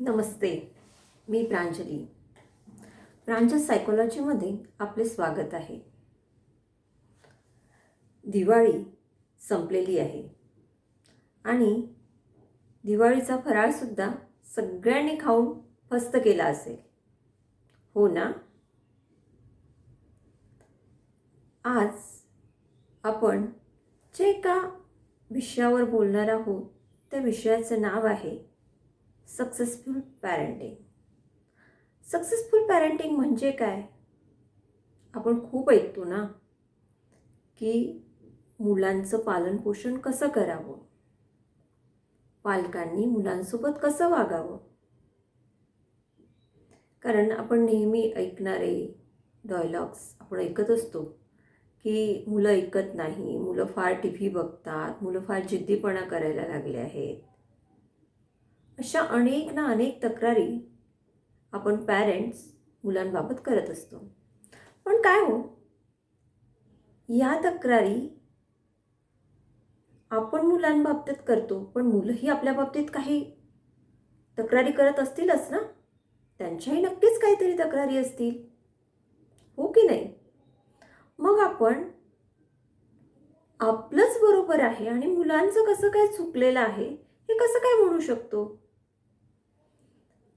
नमस्ते मी प्रांजली. प्रांजल सायकोलॉजीमध्ये आपले स्वागत आहे. दिवाळी संपलेली आहे आणि दिवाळीचा फराळसुद्धा सगळ्यांनी खाऊन फस्त केला असेल. हो ना? आज आपण जे एका विषयावर बोलणार आहोत त्या विषयाचं नाव आहे सक्सेसफुल पॅरेंटिंग सक्सेसफुल पॅरेंटिंग म्हणजे काय? आपण खूप ऐकतो ना की मुलांचं पालनपोषण कसं करावं? पालकांनी मुलांसोबत कसं वागावं? कारण आपण नेहमी ऐकणारे डायलॉग्स आपण ऐकत असतो की मुलं ऐकत नाही मुलं फार टी व्ही बघतात मुलं फार जिद्दीपणा करायला लागले आहेत. अशा अनेक ना अनेक तक्रारी आपण पॅरेंट्स मुलांबाबत करत असतो. पण काय हो? या तक्रारी आपण मुलांबाबतीत करतो पण मुलंही आपल्या बाबतीत काही तक्रारी करत असतीलच ना? त्यांच्याही नक्कीच काहीतरी तक्रारी असतील. हो की नाही? मग आपण आपलंच बरोबर आहे आणि मुलांचं कसं काय चुकलेलं आहे हे कसं काय म्हणू शकतो?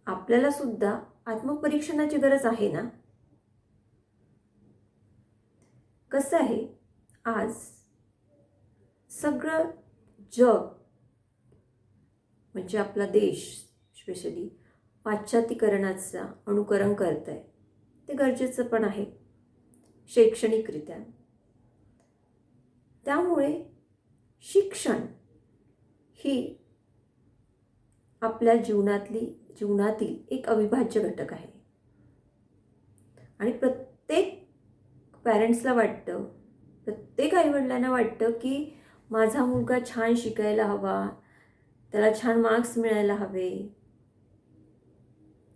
आपल्याला सुद्धा आत्मपरीक्षणाची गरज आहे ना? कसं आहे? आज सगळं जग म्हणजे आपला देश स्पेशली पाश्चातीकरणाचा अनुकरण करत आहे ते गरजेचं पण आहे शैक्षणिकरित्या. त्यामुळे शिक्षण ही आपल्या जीवनातली जीवनातील एक अविभाज्य घटक आहे. आणि प्रत्येक पॅरेंट्सला वाटतं प्रत्येक आईवडिलांना वाटतं की माझा मुलगा छान शिकायला हवा त्याला छान मार्क्स मिळायला हवे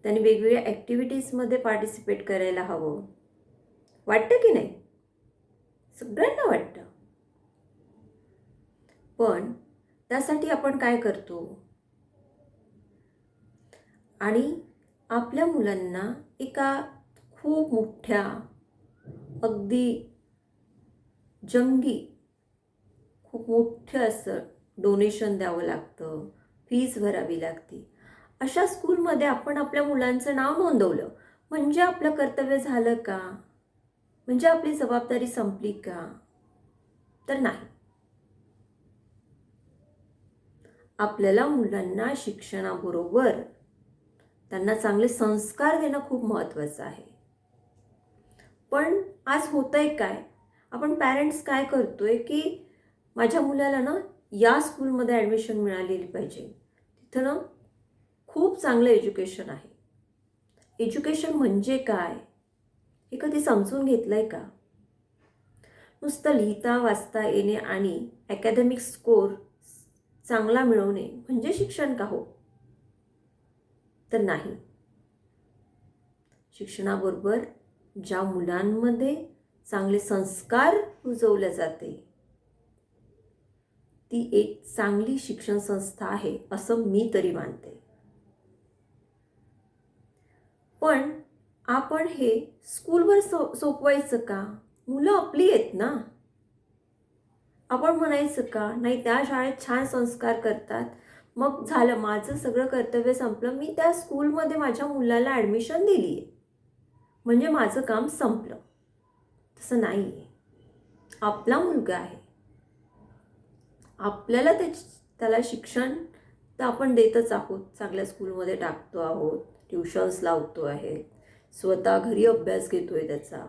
त्याने वेगवेगळ्या ॲक्टिव्हिटीजमध्ये पार्टिसिपेट करायला हवं. वाटतं की नाही? सगळ्यांना वाटतं. पण त्यासाठी आपण काय करतो? आणि आपल्या मुलांना एका खूप मोठ्या अगदी जंगी खूप मोठं असं डोनेशन द्यावं लागतं फीज भरावी लागते. अशा स्कूलमध्ये आपण आपल्या मुलांचं नाव नोंदवलं. म्हणजे आपलं कर्तव्य झालं का? म्हणजे आपली जबाबदारी संपली का? तर नाही. आपल्याला मुलांना शिक्षणाबरोबर त्यांना चांगले संस्कार देणं खूप महत्त्वाचं आहे. पण आज होतं आहे काय? आपण पॅरेंट्स काय करतोय की माझ्या मुलाला ना या स्कूलमध्ये ॲडमिशन मिळालेली पाहिजे. तिथं ना खूप चांगलं एज्युकेशन आहे. एज्युकेशन म्हणजे काय? हे कधी समजून घेतलं आहे का? नुसतं लिहिता वाचता येणे आणि अकॅडमिक स्कोर चांगला मिळवणे म्हणजे शिक्षण का हो? तर नाही. शिक्षणाबरोबर ज्या मुलांमध्ये चांगले संस्कार रुजवले जाते ती एक चांगली शिक्षण संस्था आहे असं मी तरी मानते. पण आपण हे स्कूलवर सो सोपवायचं का? मुलं आपली आहेत ना? आपण म्हणायचं का? नाही त्या शाळेत छान संस्कार करतात मग झालं माझं सगळं कर्तव्य संपलं. मी त्या स्कूलमध्ये माझ्या मुलाला ॲडमिशन दिली आहे म्हणजे माझं काम संपलं. तसं नाही आहे आपला मुलगा आहे. आपल्याला त्याच त्याला शिक्षण तर आपण देतच आहोत. चांगल्या स्कूलमध्ये टाकतो आहोत. ट्युशन्स लावतो आहे. स्वतः घरी अभ्यास घेतो आहे त्याचा.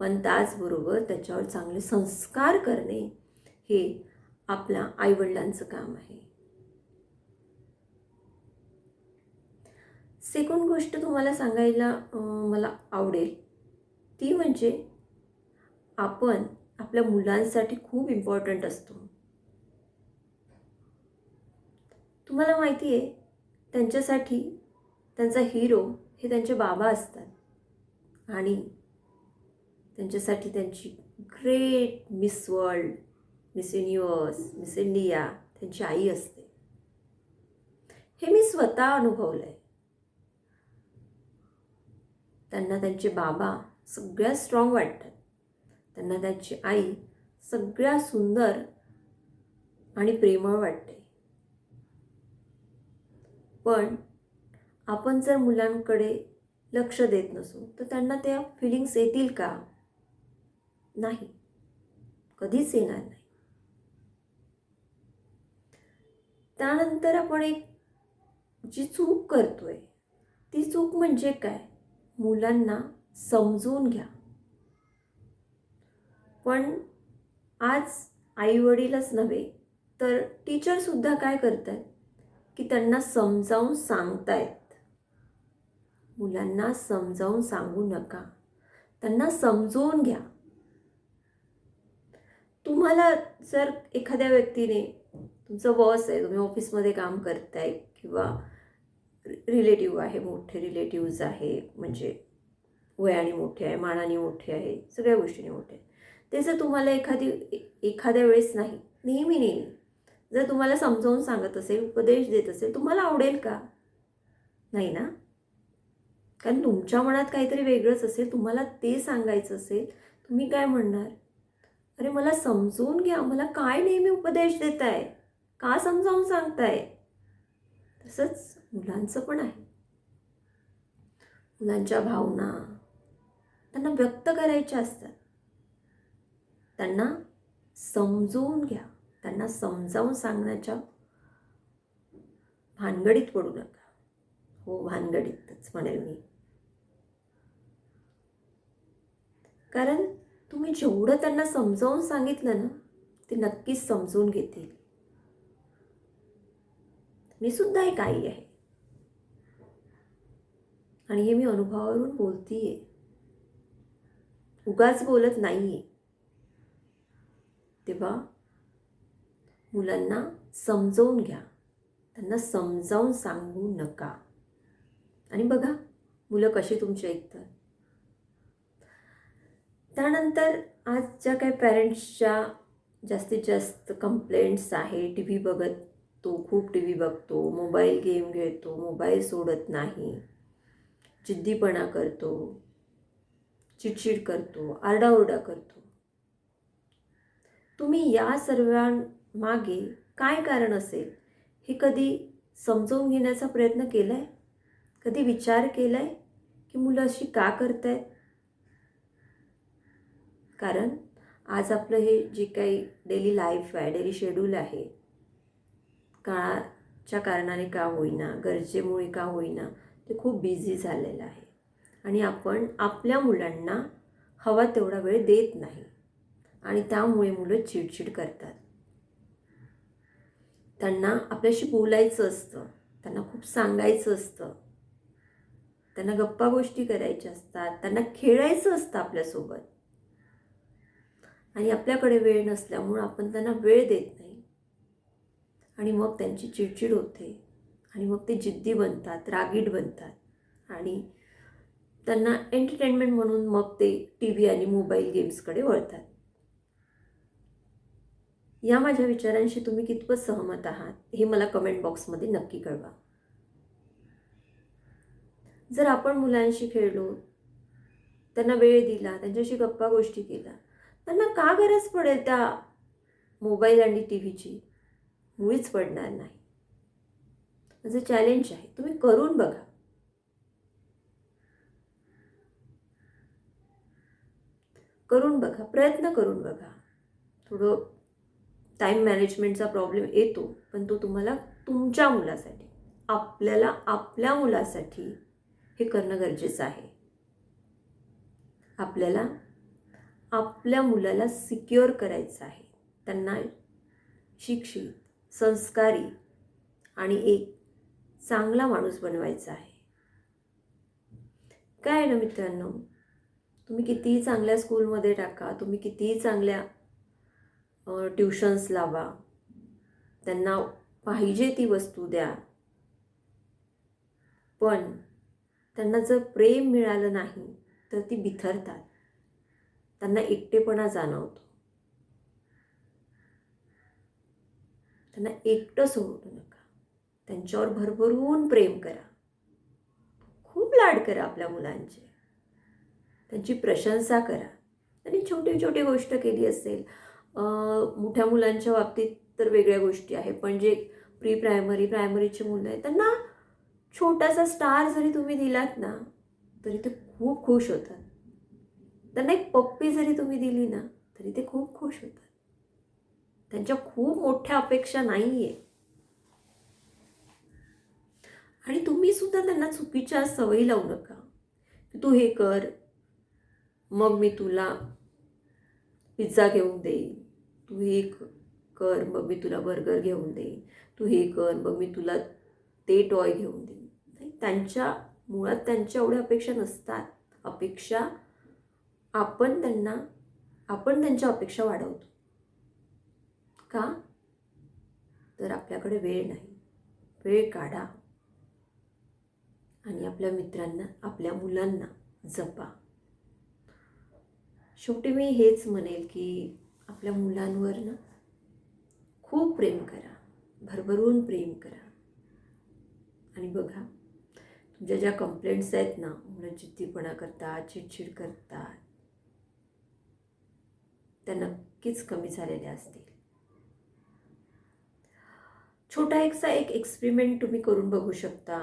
पण त्याचबरोबर त्याच्यावर चांगले संस्कार करणे हे आपल्या आईवडिलांचं काम आहे. सेकंड गोष्ट तुम्हाला सांगायला मला आवडेल ती म्हणजे आपण आपल्या मुलांसाठी खूप इम्पॉर्टंट असतो. तुम्हाला माहिती आहे त्यांच्यासाठी त्यांचा हिरो हे त्यांचे बाबा असतात. आणि त्यांच्यासाठी त्यांची great miss world miss universe miss India त्यांची आई असते. हे मी स्वतः अनुभवलं आहे त्यांना त्यांचे बाबा सगळ्यात स्ट्रॉंग वाटतात. त्यांना त्यांची आई सगळ्या सुंदर आणि प्रेमळ वाटते. पण आपण जर मुलांकडे लक्ष देत नसू तर त्यांना त्या फिलिंग्स येतील का? नाही. कधीच येणार नाही. त्यानंतर आपण एक जी चूक करतोय ती चूक म्हणजे काय? मुलांना समजून घ्या. पण आज आई वडीलच नव्हे तर टीचरसुद्धा काय करतात की त्यांना समजावून सांगतायत. मुलांना समजावून सांगू नका. त्यांना समजवून घ्या. तुम्हाला जर एखाद्या व्यक्तीने तुमचं बॉस आहे तुम्ही ऑफिसमध्ये काम करताय किंवा रिलेटिव्ह आहे मोठे रिलेटिव्ज आहे म्हणजे वयाने मोठे आहे मानाने मोठे आहे सगळ्या गोष्टीने मोठे आहे. ते जर तुम्हाला एखादी ए- एखाद्या वेळेस नाही नेहमी नेहमी. जर तुम्हाला समजावून सांगत असेल उपदेश देत असेल तुम्हाला आवडेल का? नाही ना? कारण तुमच्या मनात काहीतरी वेगळंच असेल तुम्हाला ते सांगायचं असेल तुम्ही काय म्हणणार? अरे मला समजून घ्या मला काय नेहमी उपदेश देत आहे का समजावून सांगताय? तसंच मुलांचं पण आहे. मुलांच्या भावना त्यांना व्यक्त करायच्या असतात. त्यांना समजवून घ्या. त्यांना समजावून सांगण्याच्या भानगडीत पडू नका. हो भानगडीतच म्हणेल मी. कारण तुम्ही जेवढं त्यांना समजावून सांगितलं ना ते नक्कीच समजून घेतील. मी सुद्धा एक आई आहे. आणि हे मी अनुभवावरून बोलतीये. उगाच बोलत नाहीये. तेव्हा मुलांना समजवून घ्या. त्यांना समजावून सांगू नका. आणि बघा मुलं कशी तुमची ऐकतात. त्यानंतर आज ज्या काही पॅरेंट्सच्या जास्तीत जास्त कंप्लेंट्स आहे टी व्ही बघत तो खूप टी व्ही बघतो मोबाईल गेम खेळतो मोबाईल सोडत नाही जिद्दीपणा करतो चिडचिड करतो आरडाओरडा करतो. तुम्ही या सर्वांमागे काय कारण असेल? हे कधी समजवून घेण्याचा प्रयत्न केला आहे कधी विचार केला आहे की मुलं अशी का करत आहेत कारण आज आपलं हे जे काही डेली लाईफ आहे डेली शेड्यूल आहे काळाच्या कारणाने का होईना गरजेमुळे का होईना ते खूप बिझी झालेलं आहे. आणि आपण आपल्या मुलांना हवा तेवढा वेळ देत नाही. आणि त्यामुळे मुलं चिडचिड करतात. त्यांना आपल्याशी बोलायचं असतं. त्यांना खूप सांगायचं असतं. त्यांना गप्पा गोष्टी करायच्या असतात. त्यांना खेळायचं असतं आपल्यासोबत. आणि आपल्याकडे वेळ नसल्यामुळं आपण त्यांना वेळ देत नाही. आणि मग त्यांची चिडचिड होते. आणि मग ते जिद्दी बनतात रागीट बनतात. आणि त्यांना एंटरटेनमेंट म्हणून मग ते टी व्ही आणि मोबाईल गेम्सकडे वळतात. या माझ्या विचारांशी तुम्ही कितपत सहमत आहात हे मला कमेंट बॉक्समध्ये नक्की कळवा. जर आपण मुलांशी खेळलो त्यांना वेळ दिला त्यांच्याशी गप्पा गोष्टी केल्या त्यांना का गरज पडेल त्या मोबाईल आणि टी व्हीची मुळीच पडणार नाही. माझं चॅलेंज आहे. तुम्ही करून बघा. करून बघा. प्रयत्न करून बघा. थोडं टाईम मॅनेजमेंटचा प्रॉब्लेम येतो पण तो तुम्हाला तुमच्या मुलासाठी आपल्याला आपल्या मुलासाठी हे करणं गरजेचं आहे. आपल्याला आपल्या मुलाला सिक्युअर करायचं आहे. त्यांना शिक्षित संस्कारी आणि एक चांगला माणूस बनवायचा आहे. काय आहे ना मित्रांनो? तुम्ही कितीही चांगल्या स्कूलमध्ये टाका तुम्ही कितीही चांगल्या ट्युशन्स लावा त्यांना पाहिजे ती वस्तू द्या. पण त्यांना जर प्रेम मिळालं नाही तर ती बिथरतात. त्यांना एकटेपणा जाणवतो. त्यांना एकटं सोडू नका. त्यांच्यावर भरभरून प्रेम करा. खूप लाड करा आपल्या मुलांचे. त्यांची प्रशंसा करा. त्यांनी छोटी छोटी गोष्ट केली असेल मोठ्या मुलांच्या बाबतीत तर वेगळ्या गोष्टी आहे पण जे प्री प्रायमरी प्रायमरीची मुलं आहेत त्यांना छोटासा स्टार जरी तुम्ही दिलात ना तरी ते खूप खुश होतात. त्यांना एक पप्पी जरी तुम्ही दिली ना तरी ते खूप खुश होतात. त्यांच्या खूप मोठ्या अपेक्षा नाही आहे आणि तुम्ही सुद्धा त्यांना चुकीच्या सवयी लावू नका. तू हे कर मग मी तुला पिझ्झा घेऊन देईन. तू हे कर मग मी तुला बर्गर घेऊन देईन. तू हे कर मग मी तुला ते टॉय घेऊन देईन. नाही, त्यांच्या मुळात त्यांच्या एवढ्या अपेक्षा नसतात. अपेक्षा आपण त्यांना आपण त्यांच्या अपेक्षा वाढवतो. का? तर आपल्याकडे वेळ नाही. वेळ काढा. आणि आपल्या मित्रांना आपल्या मुलांना जपा. शेवटी मी हेच म्हणेल की आपल्या मुलांवर ना खूप प्रेम करा. भरभरून प्रेम करा. आणि बघा तुमच्या ज्या कंप्लेंट्स आहेत ना मुलं जिद्दीपणा करतात चिडचिड करतात त्या नक्कीच कमी झालेल्या असतील. छोटा एकसा एक एक्सपेरिमेंट तुम्ही करून बघू शकता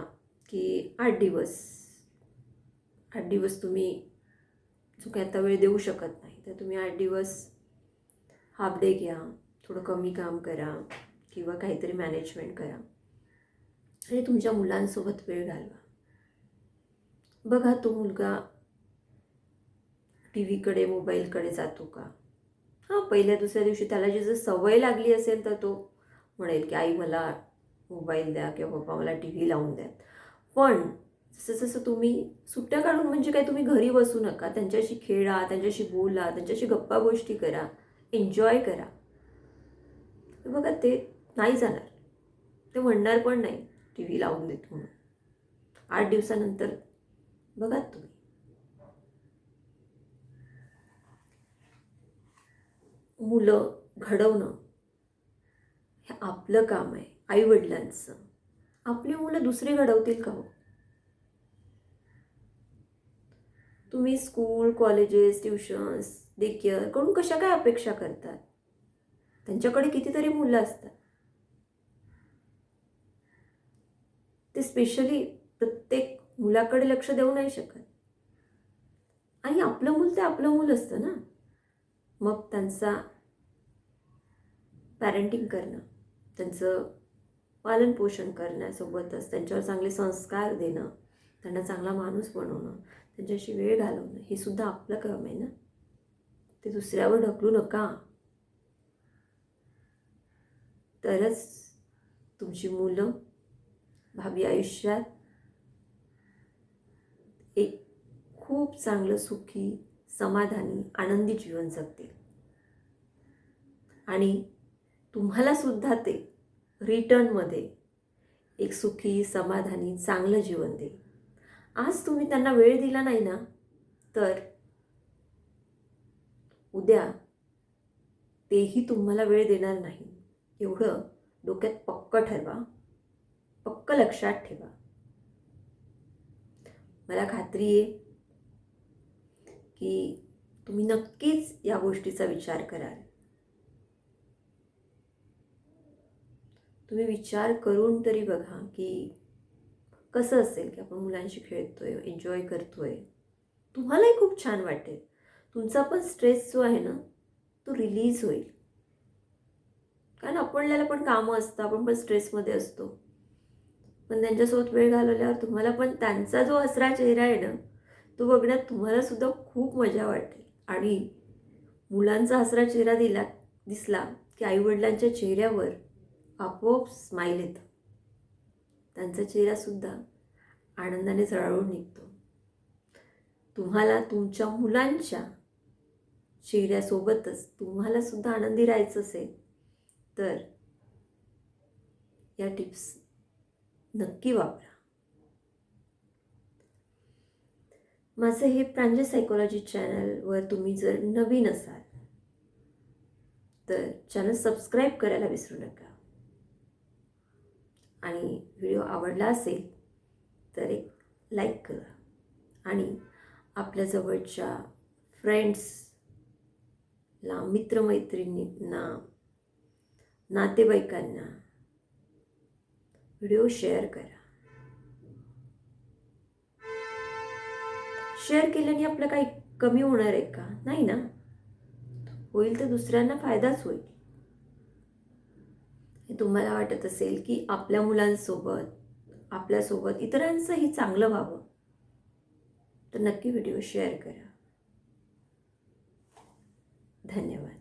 की आठ दिवस. आठ दिवस तुम्ही जो काही आता वेळ देऊ शकत नाही. तर तुम्ही आठ दिवस हाफ डे घ्या थोडं कमी काम करा किंवा काहीतरी मॅनेजमेंट करा आणि तुमच्या मुलांसोबत वेळ घालवा. बघा तो मुलगा टी व्हीकडे मोबाईलकडे जातो का? हां पहिल्या दुसऱ्या दिवशी त्याला जी जर सवय लागली असेल तर तो म्हणेल की आई मला मोबाईल द्या किंवा पप्पा मला टी व्ही लावून द्या पण जसं जसं तुम्ही सुट्ट्या काढून म्हणजे काय तुम्ही घरी बसू नका. त्यांच्याशी खेळा त्यांच्याशी बोला त्यांच्याशी गप्पा गोष्टी करा एन्जॉय करा. बघा ते नाही जाणार. ते म्हणणार पण नाही टी व्ही लावून देत म्हणून. आठ दिवसानंतर बघा तुम्ही. मुलं घडवणं हे आपलं काम आहे आईवडिलांचं. आपली मुलं दुसरी घडवतील का हो? तुम्ही स्कूल कॉलेजेस ट्युशन्स डे केअरकडून कशा काय अपेक्षा करतात? त्यांच्याकडे कितीतरी मुलं असतात. ते स्पेशली प्रत्येक मुलाकडे लक्ष देऊ नाही शकत. आणि आपलं मूल ते आपलं मूल असतं ना. मग त्यांचा पॅरेंटिंग करणं. त्यांचं पालनपोषण करण्यासोबतच त्यांच्यावर चांगले संस्कार देणं त्यांना चांगला माणूस बनवणं त्यांच्याशी वेळ घालवणं हे सुद्धा आपलं काम आहे ना? ते दुसऱ्यावर ढकलू नका. तरच तुमची मुलं भावी आयुष्यात एक खूप चांगलं सुखी समाधानी आनंदी जीवन जगतील. आणि तुम्हाला सुद्धा ते रिटर्नमध्ये एक सुखी समाधानी चांगलं जीवन देईल. आज तुम्ही त्यांना वेळ दिला नाही ना तर उद्या तेही तुम्हाला वेळ देणार नाही. एवढं डोक्यात पक्क ठरवा पक्क लक्षात ठेवा. मला खात्री आहे की तुम्ही नक्कीच या गोष्टीचा विचार कराल. तुम्ही विचार करून तरी बघा की कसं असेल की आपण मुलांशी खेळतो आहे एन्जॉय करतो आहे तुम्हालाही खूप छान वाटेल. तुमचा पण स्ट्रेस जो आहे ना तो रिलीज होईल. कारण आपल्याला पण कामं असतं आपण पण स्ट्रेसमध्ये असतो. पण त्यांच्यासोबत वेळ घालवल्यावर तुम्हाला पण त्यांचा जो हसरा चेहरा आहे ना तो बघण्यात तुम्हालासुद्धा खूप मजा वाटेल. आणि मुलांचा हसरा चेहरा दिला दिसला की आईवडिलांच्या चेहऱ्यावर आपोआप स्माईल येतं. त्यांचा चेहरासुद्धा आनंदाने जळाळून निघतो. तुम्हाला तुमच्या मुलांच्या चेहऱ्यासोबतच तुम्हालासुद्धा आनंदी राहायचं असेल तर या टिप्स नक्की वापरा. माझं हे प्रांजल सायकोलॉजी चॅनलवर तुम्ही जर नवीन असाल तर चॅनल सबस्क्राईब करायला विसरू नका. आणि व्हिडिओ आवडला असेल तर एक लाईक करा. आणि आपल्या जवळच्या फ्रेंड्सला मित्रमैत्रिणींना नातेवाईकांना व्हिडिओ शेअर करा. शेअर केल्याने आपलं काही कमी होणार आहे का? नाही ना? होईल तर दुसऱ्यांना फायदाच होईल. हे तुम्हाला वाटत असेल की आपल्या मुलांसोबत आपल्यासोबत इतरांचंही चांगलं व्हावं तर नक्की व्हिडिओ शेअर करा. धन्यवाद.